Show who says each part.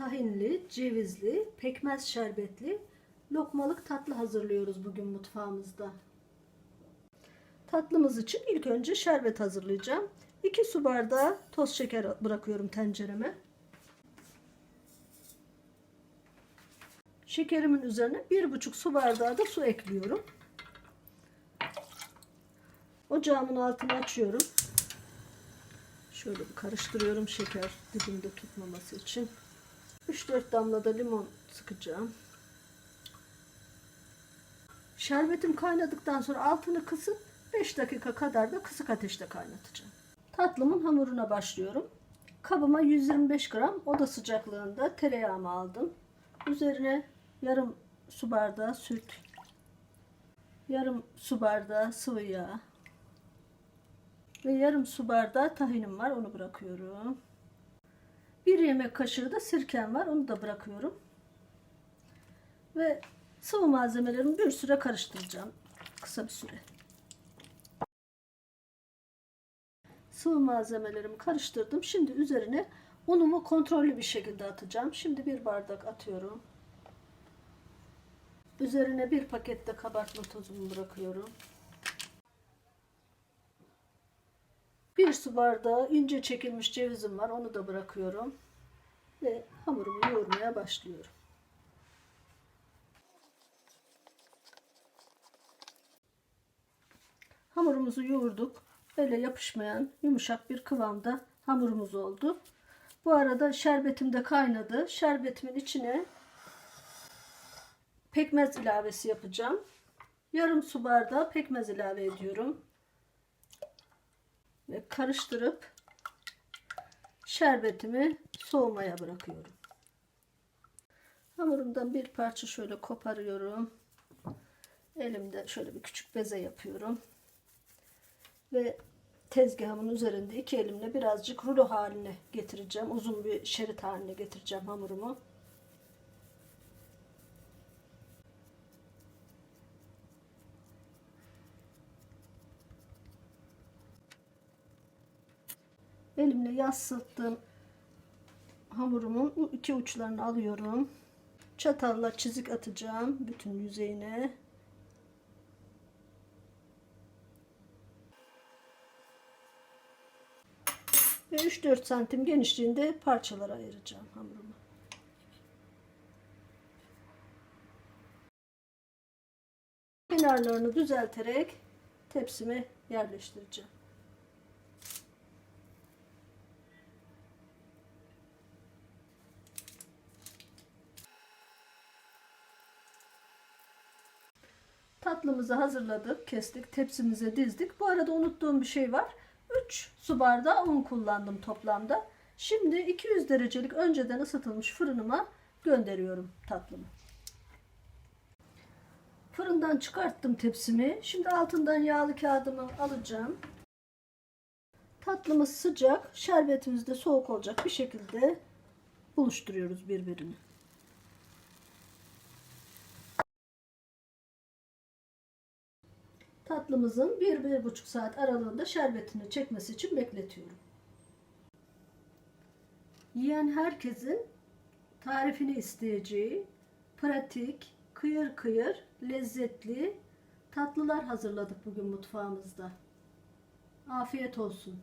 Speaker 1: tahinli, cevizli, pekmez şerbetli lokmalık tatlı hazırlıyoruz bugün mutfağımızda. Tatlımız için ilk önce şerbet hazırlayacağım. 2 su bardağı toz şeker bırakıyorum tencereme. Şekerimin üzerine 1,5 su bardağı da su ekliyorum. Ocağımın altını açıyorum. Şöyle bir karıştırıyorum şeker dibinde tutmaması için. 3-4 damla da limon sıkacağım. Şerbetim kaynadıktan sonra altını kısıp 5 dakika kadar da kısık ateşte kaynatacağım. Tatlımın hamuruna başlıyorum. Kabıma 125 gram oda sıcaklığında tereyağımı aldım. Üzerine yarım su bardağı süt, yarım su bardağı sıvı yağ ve yarım su bardağı tahinim var. Onu bırakıyorum. Bir yemek kaşığı da sirkem var. Onu da bırakıyorum. Ve sıvı malzemelerimi bir süre karıştıracağım. Kısa bir süre. Sıvı malzemelerimi karıştırdım. Şimdi üzerine unumu kontrollü bir şekilde atacağım. Şimdi bir bardak atıyorum. Üzerine bir pakette kabartma tozumu bırakıyorum. Bir su bardağı ince çekilmiş cevizim var. Onu da bırakıyorum. Ve hamurumu yoğurmaya başlıyorum. Hamurumuzu yoğurduk. Böyle yapışmayan yumuşak bir kıvamda hamurumuz oldu. Bu arada şerbetim de kaynadı. Şerbetimin içine pekmez ilavesi yapacağım. Yarım su bardağı pekmez ilave ediyorum. Karıştırıp şerbetimi soğumaya bırakıyorum. Hamurumdan bir parça şöyle koparıyorum. Elimde şöyle bir küçük beze yapıyorum. Ve tezgahımın üzerinde iki elimle birazcık rulo haline getireceğim. Uzun bir şerit haline getireceğim hamurumu. Elimle yassıttığım hamurumun bu iki uçlarını alıyorum. Çatalla çizik atacağım bütün yüzeyine. Ve 3-4 santim genişliğinde parçalara ayıracağım hamurumu. Kenarlarını düzelterek tepsime yerleştireceğim. Tatlımızı hazırladık, kestik, tepsimize dizdik. Bu arada unuttuğum bir şey var. 3 su bardağı un kullandım toplamda. Şimdi 200 derecelik önceden ısıtılmış fırınıma gönderiyorum tatlımı. Fırından çıkarttım tepsimi. Şimdi altından yağlı kağıdımı alacağım. Tatlımız sıcak, şerbetimiz de soğuk olacak bir şekilde buluşturuyoruz birbirini. Tatlımızın 1-1,5 saat aralığında şerbetini çekmesi için bekletiyorum. Yiyen herkesin tarifini isteyeceği pratik, kıyır kıyır, lezzetli tatlılar hazırladık bugün mutfağımızda. Afiyet olsun.